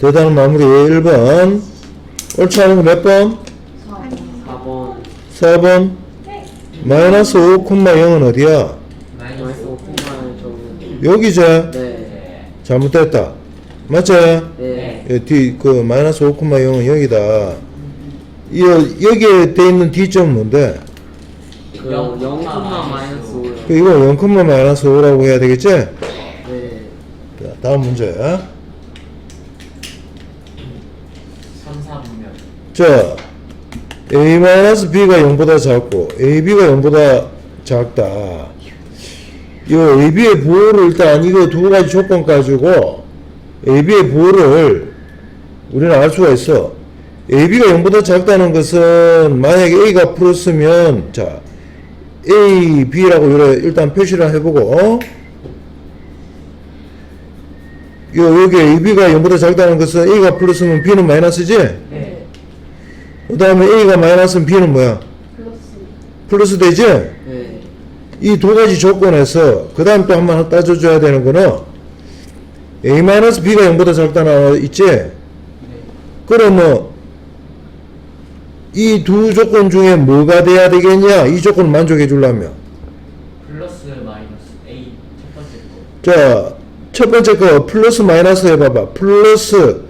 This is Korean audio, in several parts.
대단한 마무리 1번. 옳지 않은 거몇 번? 4번 4번. 마이너스 5,0은 어디야? 마이너스 5만 저는 여기죠? 네 잘못됐다. 맞지? 네. 예, D, 그, 마이너스 5,0은 여기다. 이, 여기에 돼 있는 D점은 뭔데? 그 0, 마이너스 5요 그 이거 0, 마이너스 5라고 해야 되겠지? 네 자, 다음 문제. 3, 4분면 자, a-b가 0보다 작고 ab가 0보다 작다. 이 ab의 부호를 일단 이거 두 가지 조건 가지고 ab의 부호를 우리는 알 수가 있어. ab가 0보다 작다는 것은 만약에 a가 플러스면 자 a, b라고 일단 표시를 해보고 어? 요 여기 ab가 0보다 작다는 것은 a가 플러스면 b는 마이너스지? 네그 다음에 A가 마이너스면 B는 뭐야? 플러스 되지? 네. 이 두 가지 조건에서 그 다음 또 한 번 따져줘야 되는 거는 A 마이너스 B가 0보다 작다 나와 있지? 그러면 이 두 조건 중에 뭐가 돼야 되겠냐? 이 조건을 만족해 주려면 플러스 마이너스 A 첫 번째 거 자, 첫 번째 거 플러스 마이너스 해봐봐. 플러스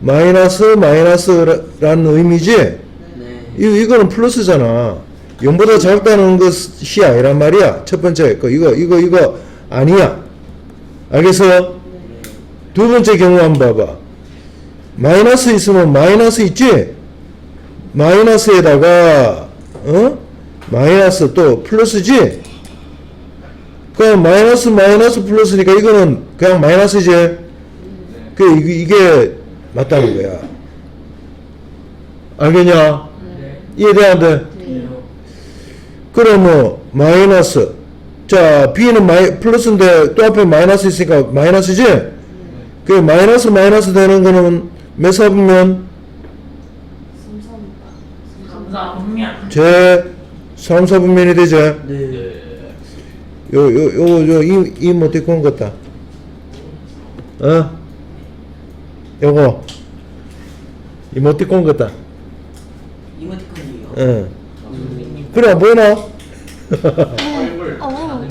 마이너스 마이너스라는 의미지? 네. 이, 이거는 플러스잖아. 0보다 작다는 것이 아니란 말이야. 첫 번째 거. 이거, 이거, 이거 아니야. 알겠어? 두 번째 경우 한번 봐봐. 마이너스 있으면 마이너스 있지? 마이너스에다가, 어? 마이너스 또 플러스지? 그럼 마이너스 마이너스 플러스니까 이거는 그냥 마이너스지? 그, 이게, 이게 맞다는 거야. 알겠냐? 네 이해돼 안 돼? 그러면 마이너스 자 b는 마이 플러스인데 또 앞에 마이너스 있으니까 마이너스지? 그 마이너스 마이너스 되는 거는 몇 사분면? 3, 4분면 제 3, 4분면이 되지? 네. 요, 요, 요, 요, 이, 이 모티콘 같다. 어? 요거. 이 모티콘 같다. 이모티콘이에요. 어. 선생님 그래, 뭐나? 얼굴 어.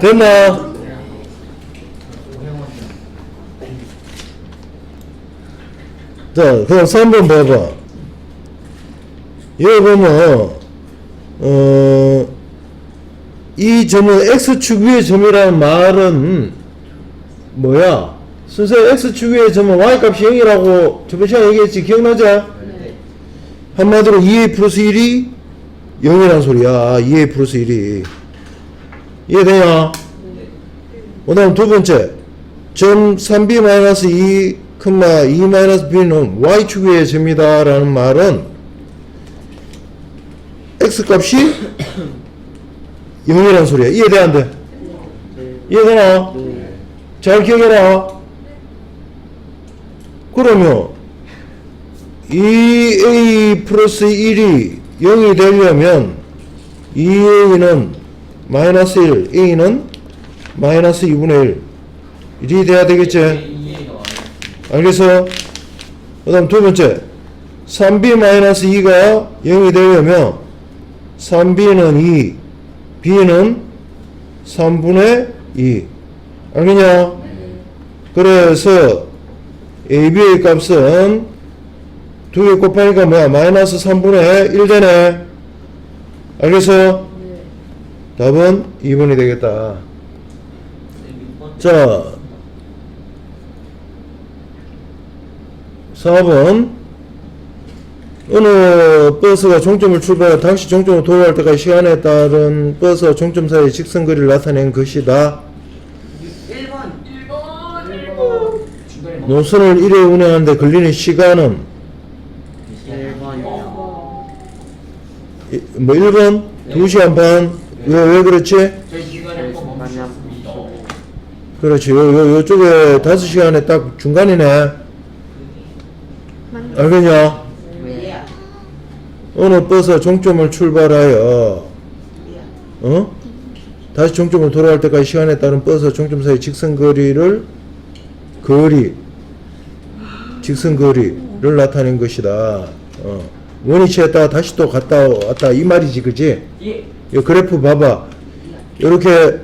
됐나? 자, 그럼 3번 봐봐. 여기 보면, 어, 이 점은 X축 위의 점이라는 말은 뭐야? 순서 X축 위의 점은 Y값이 0이라고 저번 시간에 얘기했지. 기억나지? 한마디로 2A 플러스 1이 0이란 소리야. 2A 플러스 1이. 이해되냐? 그 다음 두 번째. 점 3b-2, 2-b는 y축의 점이다 라는 말은 x값이 0이라는 소리야. 이해돼 안 돼? 이해되나? 잘 기억해라. 그러면 2a 플러스 1이 0이 되려면 2a는 마이너스 1, a는 마이너스 2분의 1. 일이 돼야 되겠지? 알겠어? 그 다음 두 번째. 3b 마이너스 2가 0이 되려면 3b는 2, b는 3분의 2. 알겠냐? 그래서 ab의 값은 두 개 곱하니까 뭐야? 마이너스 3분의 1 되네. 알겠어? 답은 2번이 되겠다. 자, 4번. 어느 버스가 종점을 출발해 당시 종점을 도달할 때까지 시간에 따른 버스와 종점 사이의 직선 거리를 나타낸 것이다. 노선을 1회 운행하는데 걸리는 시간은 1번이요 이- 뭐 1번? 2시간 반? 왜, 왜 그렇지? 그렇지. 요, 요, 요쪽에 5시간에 딱 중간이네. 알겠냐? 네. 어느 버스가 종점을 출발하여 어? 다시 종점으로 돌아갈 때까지 시간에 따른 버스와 종점 사이 직선 거리를 거리, 직선 거리를 나타낸 것이다. 어. 원위치에다가 다시 또 갔다 왔다 이 말이지, 그지? 예. 이 그래프 봐봐. 이렇게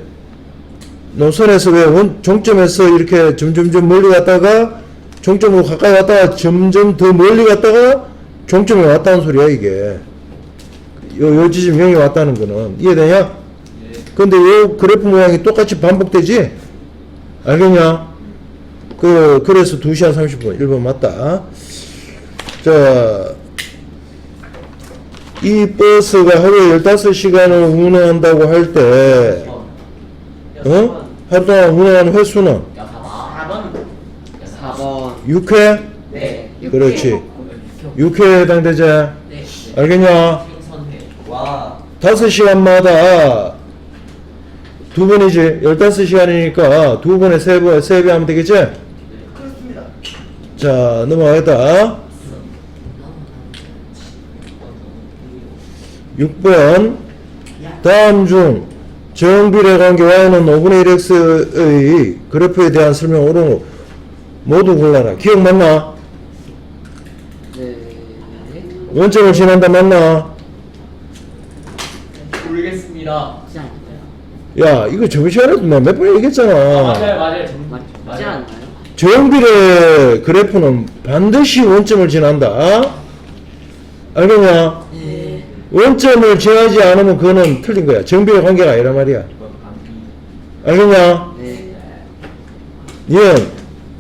노선에서 왜 원, 종점에서 이렇게 점점점 멀리 갔다가 종점으로 가까이 왔다가 점점 더 멀리 갔다가 종점에 왔다는 소리야 이게. 요, 요 지점 여기 왔다는 거는 이해되냐? 예. 근데 요 그래프 모양이 똑같이 반복되지? 알겠냐? 그, 그래서 2시간 30분, 1번 맞다. 자, 이 버스가 하루에 15시간을 운행한다고 할 때, 어? 하루 동안 운행하는 횟수는 야, 봐봐. 4번. 4번. 6회? 네. 그렇지. 6회에 해당되지? 네. 알겠냐? 생선회. 와 5시간마다 두 번이지. 15시간이니까 두 번에 세 번, 세배 하면 되겠지? 자, 넘어가겠다. 6번. 다음 중 정비례 관계 y는 5분의 1x의 그래프에 대한 설명 오른 모두 골라라. 기억 맞나? 네. 원점을 지난다 맞나? 모르겠습니다. 야, 이거 저번 시간에도 내가 몇번 아, 얘기했잖아. 맞아요, 맞아요. 정- 맞, 맞지 맞아요. 않나요? 정비례 그래프는 반드시 원점을 지난다. 알겠냐? 네. 원점을 지나지 않으면 그거는 틀린 거야. 정비례 관계가 아니란 말이야. 알겠냐? 네.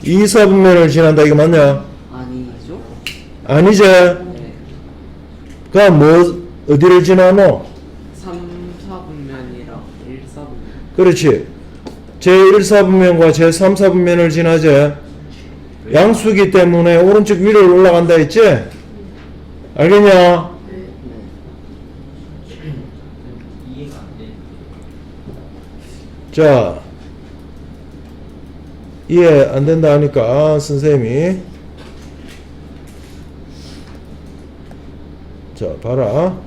2, 4분면을 지난다. 이거 맞냐? 아니죠? 아니지? 네. 그럼 뭐, 어디를 지나노? 3, 4분면이랑 1, 4분면. 그렇지. 제1, 4분면과 제3, 4분면을 지나지. 양수기 때문에 오른쪽 위로 올라간다 했지? 알겠냐? 자, 이해 안 된다 하니까 선생님이 자, 봐라.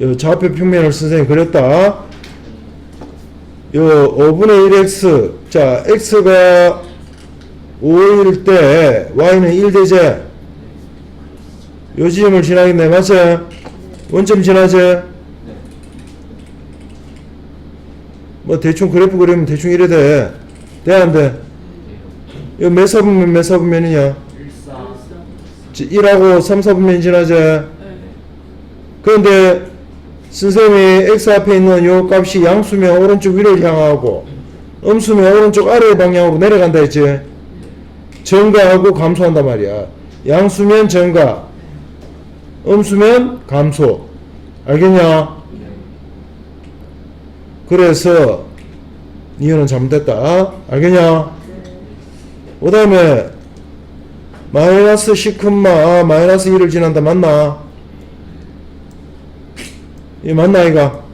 요 좌표 평면을 선생님이 그렸다. 요 5분의 1x. 자, x가 5일 때 y는 1되제. 요 지점을 지나겠네, 맞지? 원점 지나지? 뭐 대충 그래프 그리면 대충 이래 돼. 돼, 안 돼? 이거 몇 사분면 몇 사분면이냐? 14. 1하고 3, 4분면 지나지? 그런데 선생님이 x 앞에 있는 요 값이 양수면 오른쪽 위를 향하고 음수면 오른쪽 아래 방향으로 내려간다 했지? 증가하고 감소한단 말이야. 양수면 증가, 음수면 감소. 알겠냐? 그래서 이유는 잘못됐다. 알겠냐? 그 다음에 마이너스 10, 마이너스 1을 지난다. 맞나? 이 맞나 이가?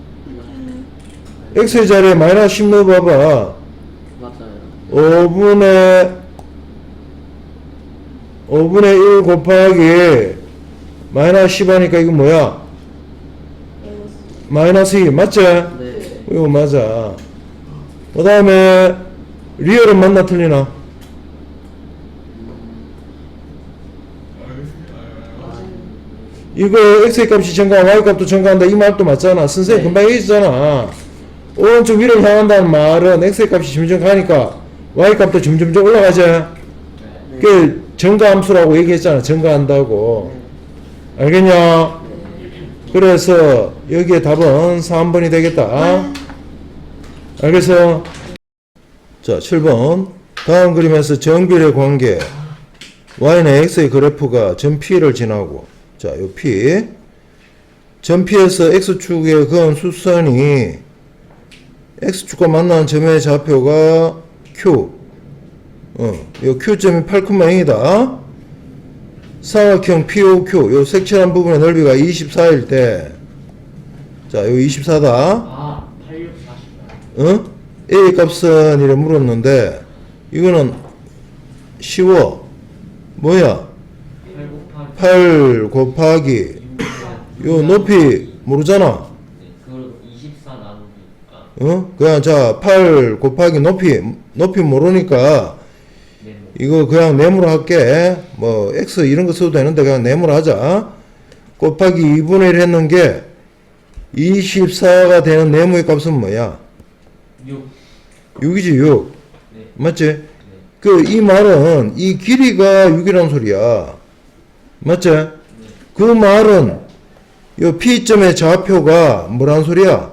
x의 자리에 마이너스 10 넣어봐봐. 맞아요. 5분의 5분의 1 곱하기 마이너스 10 하니까 이거 뭐야? 마이너스 2 맞지? 네. 이거 맞아. 그 다음에 리얼은 맞나 틀리나? 이거 x의 값이 증가, y 값도 증가한다 이 말도 맞잖아. 선생님 네. 금방 얘기했잖아. 오른쪽 위를 향한다는 말은 x의 값이 점점 가니까 y 값도 점점점 올라가지. 네. 그 증가함수라고 얘기했잖아. 증가한다고. 알겠냐? 그래서 여기에 답은 3번이 되겠다. 알겠어? 자, 7번. 다음 그림에서 정비례 관계. y는 x의 그래프가 점 P를 지나고. 자, 요 P. 점 P에서 x축에 그은 수선이 x축과 만나는 점의 좌표가 q. 어, 요 Q점이 8,0이다. 사각형 POQ, 요 색칠한 부분의 넓이가 24일 때, 자, 요 24다. 아, 86, 40. 어? A 값은 이래 물었는데, 이거는 쉬워. 뭐야? 8 곱하기 8 곱하기, 요 높이 모르잖아. 네, 그걸 24 나누기 아 어? 그냥 자, 8 곱하기 높이, 높이 모르니까 네모 이거 그냥 네모로 할게. 뭐, x 이런 거 써도 되는데 그냥 네모로 하자. 곱하기 2분의 1 했는 게 24가 되는 네모의 값은 뭐야? 6 6이지, 6. 네. 맞지? 네. 그, 이 말은 이 길이가 6이란 소리야. 맞지? 그 말은 이 P점의 좌표가 뭐란 소리야?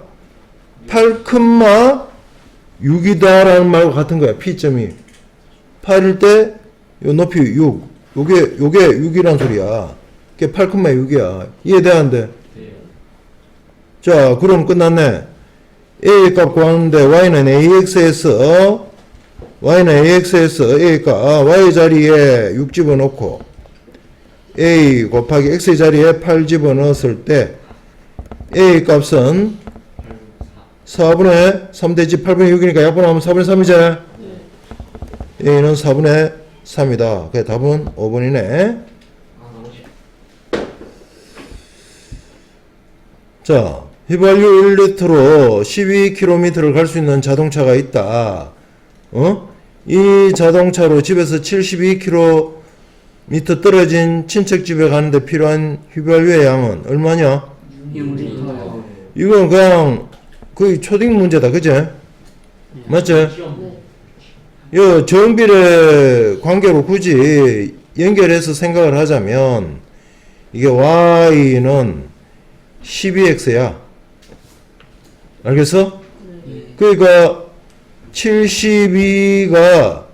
8,6이다라는 말과 같은 거야. P점이. 8일 때, 요 높이 6. 요게, 요게 6이란 소리야. 그게 8,6이야. 이해돼, 안 돼? 네. 자, 그럼 끝났네. A 값 구하는데 Y는 AX에서, Y는 AX에서 A 값, Y 자리에 6 집어넣고, A 곱하기 X 자리에 8 집어넣었을 때, A 값은 4분의 3 대지 8분의 6이니까 약분하면 4분의 3이잖아. A는 4분의 3이다. 그 답은 5번이네. 아 너무 쉽 자, 휘발유 1리터로 12km를 갈 수 있는 자동차가 있다. 어? 이 자동차로 집에서 72km 떨어진 친척 집에 가는데 필요한 휘발유의 양은 얼마냐? 6리터요. 이건 그냥 거의 초딩 문제다. 그제? 맞지? 이 정비례 관계로 굳이 연결해서 생각을 하자면 이게 y는 12x야. 알겠어? 네. 그러니까 72가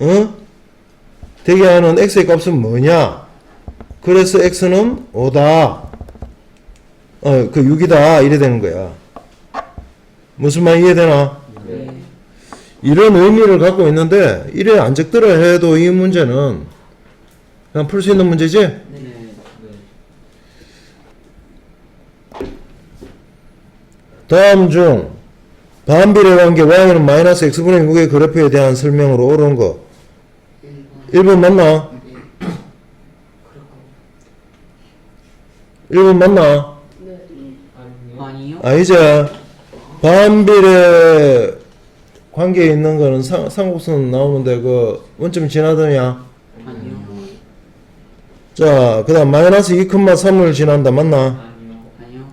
어? 되게 하는 x의 값은 뭐냐? 그래서 x는 5다. 어, 그 6이다. 이래 되는 거야. 무슨 말 이해되나? 네. 이런 의미를 갖고 있는데 이래 안 적더라 해도 이 문제는 그냥 풀 수 있는 문제지? 네. 네. 다음 중 반비례 관계 y는 마이너스 x분의 6의 그래프에 대한 설명으로 옳은 거 1번 맞나? 1번 맞나? 아니요 아니요? 아 이제 반비례 관계에 있는 거는 상, 상곡선 나오는데 그 원점 지나더냐? 아니요? 자, 그 다음 마이너스 2,3을 지난다. 맞나? 아니요 아니요?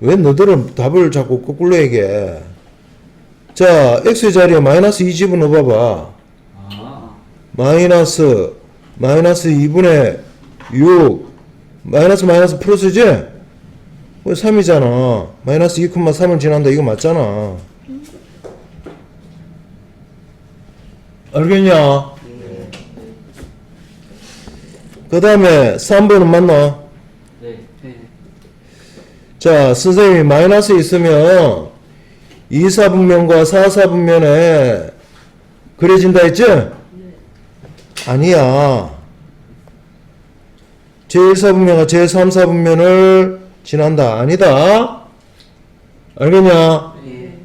왜 너들은 답을 자꾸 거꾸로 얘기해? 자, x 자리에 마이너스 2 집어넣어봐봐. 아. 마이너스, 마이너스 2분의 6, 마이너스 마이너스 플러스지? 왜 3이잖아. 마이너스 2,3을 지난다. 이거 맞잖아. 알겠냐? 그 다음에 3번은 맞나? 네 네. 자, 선생님이 마이너스 있으면 2, 4분면과 4, 4분면에 그려진다 했지? 아니야. 제1, 4분면과 제3, 4분면을 지난다. 아니다. 알겠냐? 네.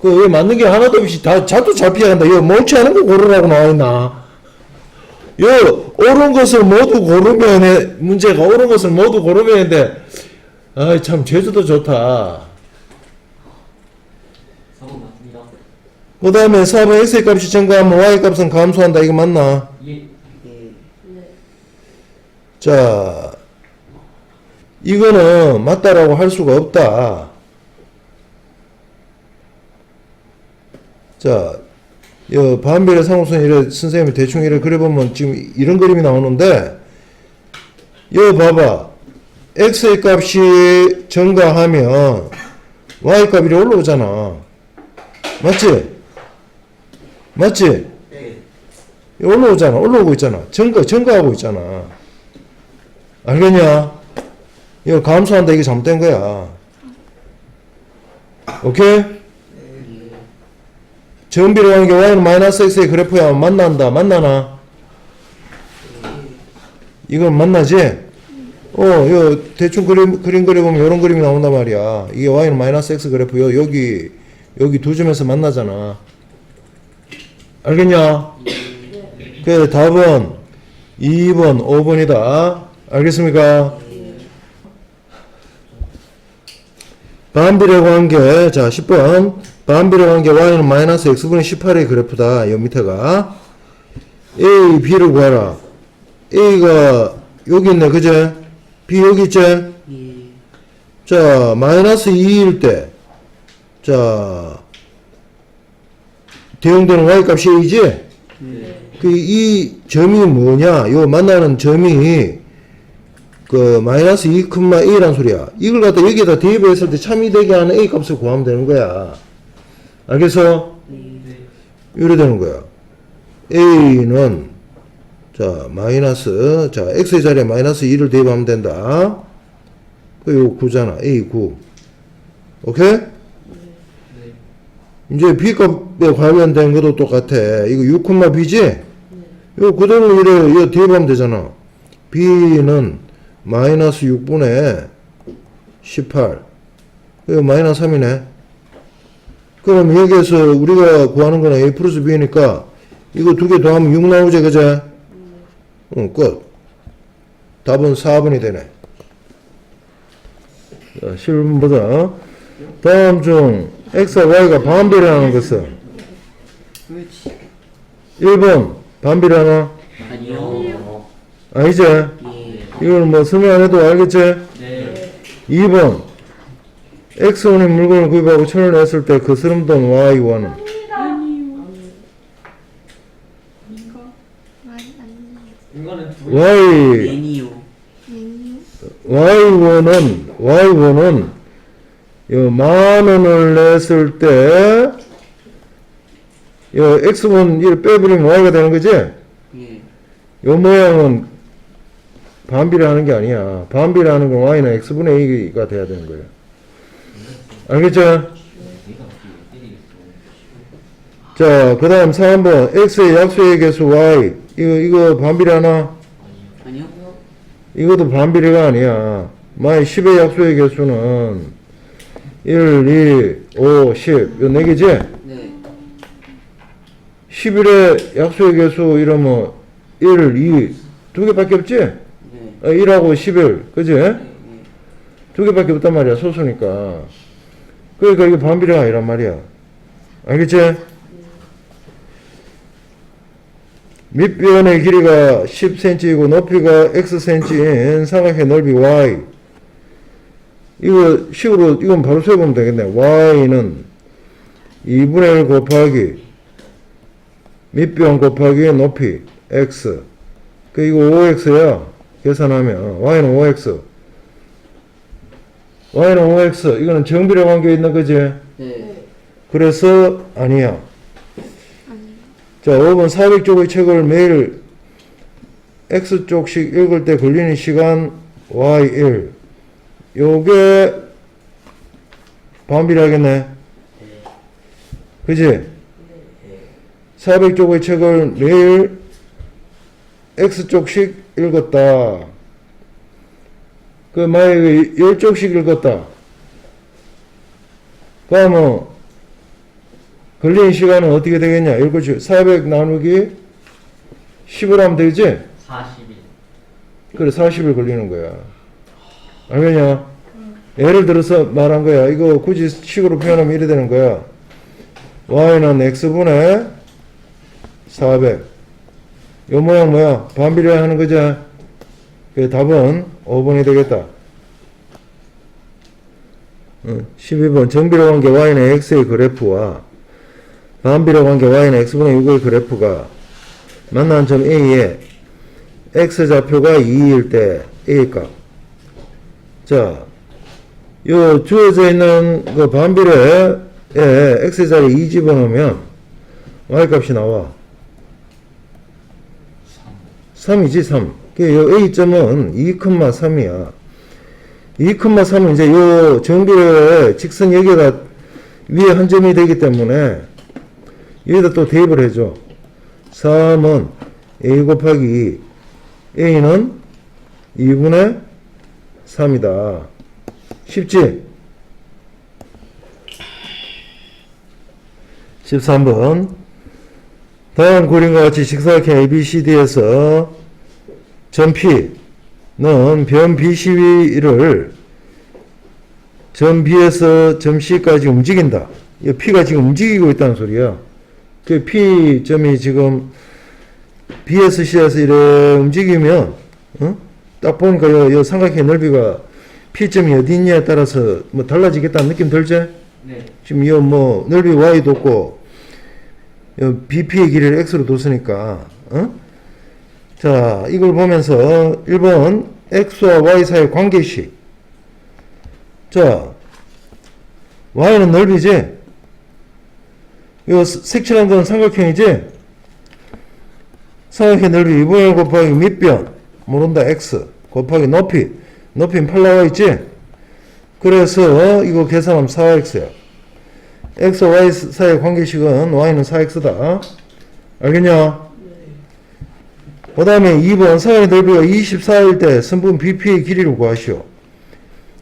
그, 왜 맞는 게 하나도 없이 다, 자도 잘 피해간다. 이거 않은 거 고르라고 나와있나? 요, 옳은 것을 모두 고르면, 해- 문제가 옳은 것을 모두 고르면 했는데, 아이, 참, 제주도 좋다. 4번 맞습니다 그 다음에 4번 x의 값이 증가하면 y 값은 감소한다. 이거 맞나? 예 네. 자, 이거는 맞다라고 할 수가 없다. 자, 여 반비례 상호선 이래 선생님이 대충 이래 그려보면 지금 이런 그림이 나오는데, 여 봐봐. x의 값이 증가하면 y 값이 올라오잖아. 맞지? 맞지? 올라오잖아. 올라오고 있잖아. 증가, 증가하고 있잖아. 알겠냐? 이거 감소한다. 이게 잘못된 거야. 오케이? 정비례 관계 y는 마이너스 x의 그래프야. 만난다. 만나나? 이건 만나지? 어, 요 대충 그림, 그림 그려보면 이런 그림이 나온단 말이야. 이게 y는 마이너스 x 그래프 요. 여기, 여기 두 점에서 만나잖아. 알겠냐? 그 답은 2번, 5번이다. 알겠습니까? 반비례 관계, 자, 10번. 반비례 관계 y는 마이너스 x분의 18의 그래프다. 요 밑에가. a, b를 구하라. a가 여기 있네, 그제? b 여기 있지? 예. 자, 마이너스 2일 때, 자, 대응되는 y 값이 a지? 네. 그, 이 점이 뭐냐? 요 만나는 점이, 그, 마이너스 2,a란 소리야. 이걸 갖다 여기에다 대입했을 때 참이 되게 하는 a 값을 구하면 되는 거야. 알겠어? 네. 이래 되는 거야. a는, 자, 마이너스, 자, x의 자리에 마이너스 2를 대입하면 된다. 그, 요 9잖아. a 9. 오케이? 네. 이제 B값에 관련된 것도 똑같아. 이거 6,B지? 이거 그대로 이래, 이거 대입하면 되잖아. B는 마이너스 6분의 18. 이거 마이너스 3이네. 그럼 여기에서 우리가 구하는 거는 A 플러스 B니까 이거 두 개 더하면 6 나오지, 그제? 응, 끝. 답은 4번이 되네. 자, 실문보다 다음 중 x와 y가 반비례하는 것은 그렇지. 1번 반비례하나? 아니요. 아니지? 예. 이걸 뭐 설명 안 해도 알겠지? 네. 2번 x1의 물건을 구입하고 천을 냈을 때 그 쓰름돈 y1은 이거는 두 y 애니요. y1은 y1은 만 원을 냈을 때 요 x1 을 빼버리면 y가 되는 거지? 예. 요 모양은 반비례하는 게 아니야. 반비례하는 건 y는 x분의 a가 돼야 되는 거야. 알겠죠? 자, 그 다음 3번 x의 약수의 개수 y 이거 이거 반비례 하나? 아니요. 이것도 반비례가 아니야. 만약 10의 약수의 개수는 1, 2, 5, 10. 요 4개지? 네. 11의 약수의 개수 이러면 1, 2, 두 개밖에 없지? 네. 아, 1하고 11, 그지? 네. 두 개밖에 없단 말이야, 소수니까. 그러니까 이게 반비례가 아니란 말이야. 알겠지? 밑변의 길이가 10cm이고 높이가 xcm인 삼각형 넓이 y. 이거 식으로, 이건 바로 세보면 되겠네. y는 2분의 1 곱하기 밑변 곱하기 높이 x. 그 이거 5x야. 계산하면 y는 5x. y는 5x. 이거는 정비례 관계에 있는 거지? 네. 그래서 아니야. 자, 5번 400쪽의 책을 매일 x쪽씩 읽을 때 걸리는 시간 y1. 요게 반비례하겠네. 그지? 400쪽의 책을 매일 x쪽씩 읽었다. 그 만약에 10쪽씩 읽었다. 그러면 걸리는 시간은 어떻게 되겠냐? 읽어주 400 나누기 10을 하면 되지? 40일. 그래 40일 걸리는 거야. 알겠냐? 예를 들어서 말한 거야. 이거 굳이 식으로 표현하면 이래 되는 거야. y는 x분의 400. 요 모양 뭐야? 반비례 하는 거죠? 그 답은 5번이 되겠다. 응, 12번 정비례 관계 y는 x의 그래프와 반비례 관계 y는 x분의 6의 그래프가 만난 점 A에 x 좌표가 2일 때 A 값. 자, 요 주어져 있는 그 반비례에 x 자리 2 집어넣으면 y 값이 나와. 3 이지 3. 그 A점은 2,3이야. 2,3은 이제 요 정비례 직선 여기가 위에 한 점이 되기 때문에 여기다 또 대입을 해줘. 3은 A 곱하기 2. A는 2분의 3이다. 쉽지? 13번. 다음 그림과 같이 직사각형 ABCD에서 점 P는 변 BC를 점 B에서 점 C까지 움직인다. 이 P가 지금 움직이고 있다는 소리야. 그 P 점이 지금 B에서 C에서 이래 움직이면, 어? 딱 보니까 요, 요 삼각형의 넓이가 P 점이 어디 있냐에 따라서 뭐 달라지겠다는 느낌 들지? 네. 지금 이뭐 넓이 Y도 없고, 요 BP의 길이를 X로 뒀으니까, 어? 자, 이걸 보면서 1번 X와 Y 사이의 관계식. 자, Y는 넓이지? 요 스- 색칠한 건 삼각형이지? 삼각형 넓이 2분의 곱하기 밑변 모른다 X 곱하기 높이 높이는 8 나와 있지? 그래서 이거 계산하면 4X야 X와 Y 사이의 관계식은 Y는 4X다 알겠냐? 그 다음에 2번 사각의 넓이가 24일 때 선분 BP의 길이를 구하시오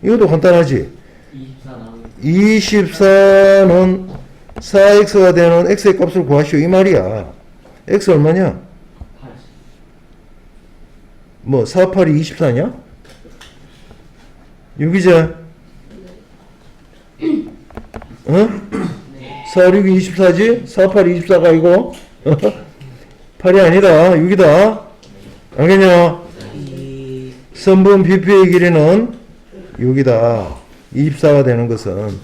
이것도 간단하지 24 나오고 24는 4x가 되는 x의 값을 구하시오 이 말이야 x 얼마냐? 80. 뭐 4, 8이 24냐? 6이제 어? 4, 6이 24지? 4, 8이 24가 아니고 8이 아니다 6이다 알겠냐? 이 선분 BP의 길이는 6이다 24가 되는 것은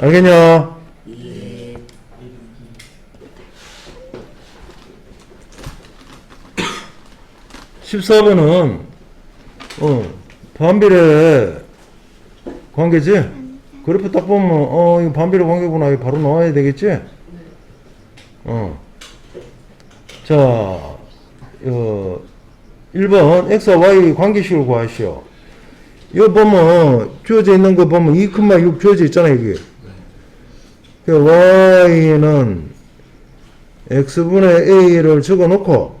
알겠냐? 예. 14번은 어, 반비례 관계지? 그래프 딱 보면 어 이거 반비례 관계구나 이거 바로 나와야 되겠지? 어. 자, 어, 1번 x와 y 관계식을 구하시오. 이거 보면 주어져 있는 거 보면 2,6 주어져 있잖아 이게. 그 y는 x분의 a를 적어놓고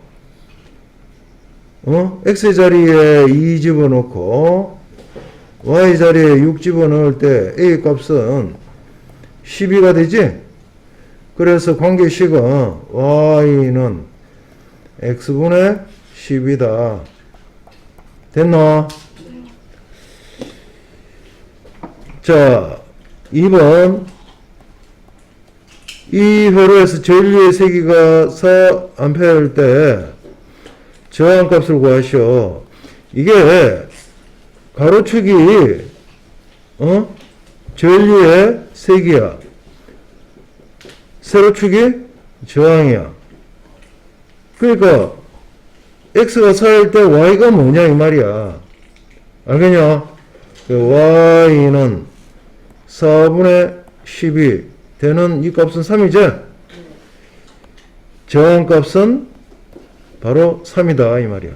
어? x 자리에 2 집어넣고 y 자리에 6 집어넣을 때 a 값은 12가 되지? 그래서 관계식은 y는 x분의 10이다. 됐나? 자, 2번 이 회로에서 전류의 세기가 4A일 때 저항값을 구하시오. 이게 가로축이 어? 전류의 세기야. 세로축이 저항이야. 그러니까 x가 4일 때 y가 뭐냐 이 말이야. 알겠냐? 그 y는 4분의 10이 되는 이 값은 3이지? 저항값은 바로 3이다 이 말이야.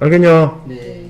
알겠냐? 네.